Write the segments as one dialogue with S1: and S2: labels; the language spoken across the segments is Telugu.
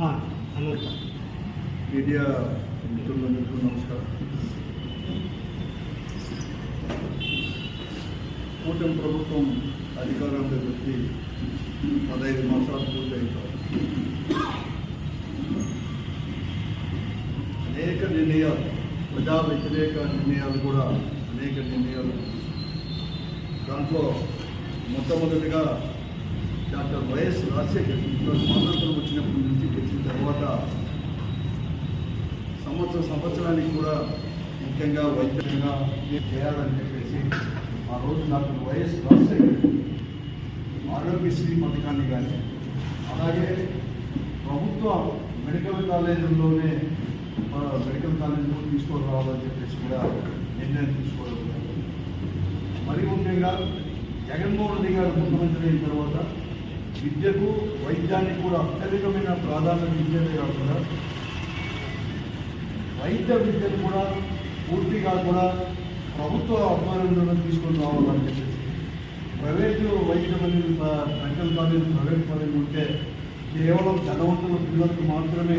S1: అనంత
S2: మీడియా మిత్రులందరికీ నమస్కారం. కూటమి ప్రభుత్వం అధికారంలోకి వచ్చి పదహైదు మాసాలు పూర్తయితారు అనేక నిర్ణయాలు ప్రజా వ్యతిరేక నిర్ణయాలు కూడా అనేక నిర్ణయాలు. దాంట్లో మొట్టమొదటిగా డాక్టర్ వైఎస్ రాజశేఖర్ స్వాతంత్రం వచ్చినప్పటి నుంచి వచ్చిన తర్వాత సంవత్సర సంవత్సరానికి కూడా ముఖ్యంగా వైద్యంగా చేయాలని చెప్పేసి ఆ రోజు డాక్టర్ వైఎస్ రాజశేఖర్ ఆరోగ్యశ్రీ పథకాన్ని కానీ అలాగే ప్రభుత్వ మెడికల్ కాలేజీల్లోనే మెడికల్ కాలేజీలో తీసుకొని రావాలని చెప్పేసి కూడా నిర్ణయం తీసుకోవడం మరి ముఖ్యంగా జగన్మోహన్ రెడ్డి గారు ముఖ్యమంత్రి అయిన తర్వాత విద్యకు వైద్యానికి కూడా అత్యధికమైన ప్రాధాన్యత ఇచ్చేదే కాకుండా వైద్య విద్యను కూడా పూర్తిగా కూడా ప్రభుత్వ ఆధ్వర్యంలో తీసుకొని రావాలని చెప్పేసి. ప్రైవేటు వైద్య మెడికల్ కాలేజ్ ప్రైవేట్ కాలేజ్ ఉంటే కేవలం ధనవంతుల పిల్లలకు మాత్రమే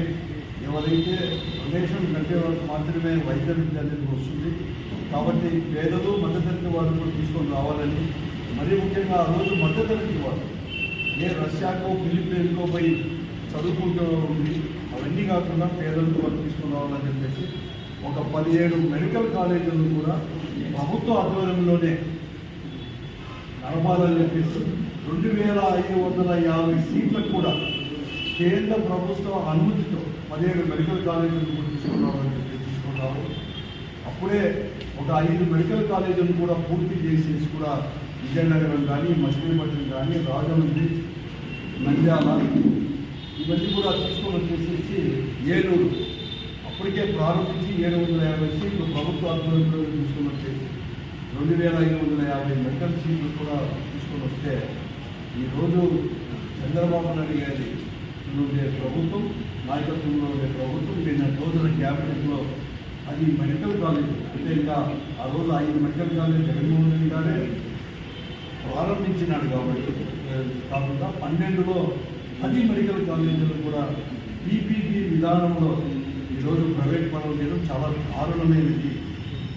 S2: ఎవరైతే డొనేషన్ కట్టే వాళ్ళకి మాత్రమే వైద్య విద్య అనేది వస్తుంది. కాబట్టి పేదలు మధ్యతరగతి వాళ్ళు కూడా తీసుకొని రావాలని మరీ ముఖ్యంగా ఆ రోజు మధ్యతరగతి వాళ్ళు ఏ రష్యాకో ఫిలిప్పీన్కో పోయి చదువుకుంటూ ఉంది అవన్నీ కాకుండా పేదలకు వాళ్ళు చెప్పేసి ఒక పదిహేడు మెడికల్ కాలేజీలు కూడా ప్రభుత్వ ఆధ్వర్యంలోనే నడపాలని చెప్పేసి రెండు వేల ఐదు వందల యాభై సీట్లకు కూడా కేంద్ర ప్రభుత్వ అనుమతితో పదిహేడు మెడికల్ కాలేజీలు కూడా తీసుకున్నామని చెప్పి తీసుకున్నారు అప్పుడే ఒక ఐదు మెడికల్ కాలేజీలు కూడా పూర్తి చేసేసి కూడా విజయనగరం కానీ మచిలీపట్నం కానీ రాజమండ్రి నంద్యాల ఇవన్నీ కూడా తీసుకొని వచ్చేసేసి ఏలూరు. అప్పటికే ప్రారంభించి ఏడు వందల యాభై సీట్లు ప్రభుత్వ ఆధ్వర్యంలో తీసుకొని వచ్చేసి రెండు వేల ఐదు వందల యాభై మెడికల్ సీట్లు కూడా తీసుకొని వస్తే ఈరోజు చంద్రబాబు నాయుడు గారి ఉండే ప్రభుత్వం నాయకత్వంలో ఉండే ప్రభుత్వం నిన్న రోజుల క్యాబినెట్లో అది మెడికల్ కాలేజ్ అంటే ఇంకా ఆ రోజు ఐదు మెడికల్ కాలేజ్ జగన్మోహన్ రెడ్డి గారే ప్రారంభించినాడు కాబట్టి కాకుండా పన్నెండులో పది మెడికల్ కాలేజీలు కూడా పీపీపీ విధానంలో ఈరోజు ప్రైవేట్ పనులు చేయడం చాలా దారుణమైనది.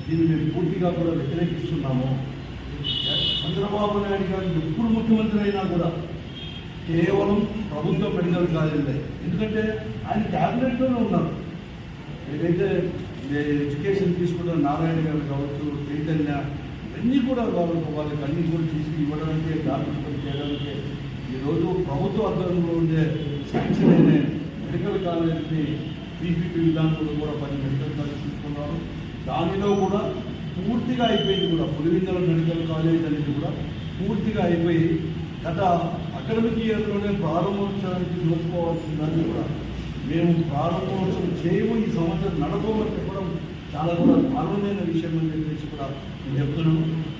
S2: దీన్ని మేము పూర్తిగా కూడా వ్యతిరేకిస్తున్నాము. చంద్రబాబు నాయుడు గారు ఎప్పుడు ముఖ్యమంత్రి అయినా కూడా కేవలం ప్రభుత్వ మెడికల్ కాలేజీలే. ఎందుకంటే ఆయన క్యాబినెట్లోనే ఉన్నారు. ఏదైతే ఎడ్యుకేషన్ తీసుకున్న నారాయణ గారు కావచ్చు చైతన్య అన్నీ కూడా వాళ్ళకి వాళ్ళకి అన్నీ కూడా తీసి ఇవ్వడానికి డాక్టర్ చేయడానికి. ఈరోజు ప్రభుత్వ అర్థంలో ఉండే శాంక్షన్ అయిన మెడికల్ కాలేజీని పీపీపీ విధానంలో కూడా పది మెడికల్ కాలేజ్ తీసుకున్నారు. దానిలో కూడా పూర్తిగా అయిపోయింది కూడా పులివిందల మెడికల్ కాలేజ్ అనేది కూడా పూర్తిగా అయిపోయి గత అకాడమిక్ ఇయర్లోనే ప్రారంభోత్సవానికి నోచుకోవాల్సిందని కూడా మేము ప్రారంభోత్సవం చేయము ఈ సంవత్సరం నడపమని చాలా కూడా మార్గమైన విషయం అని చెప్పేసి కూడా నేను చెప్తున్నాను.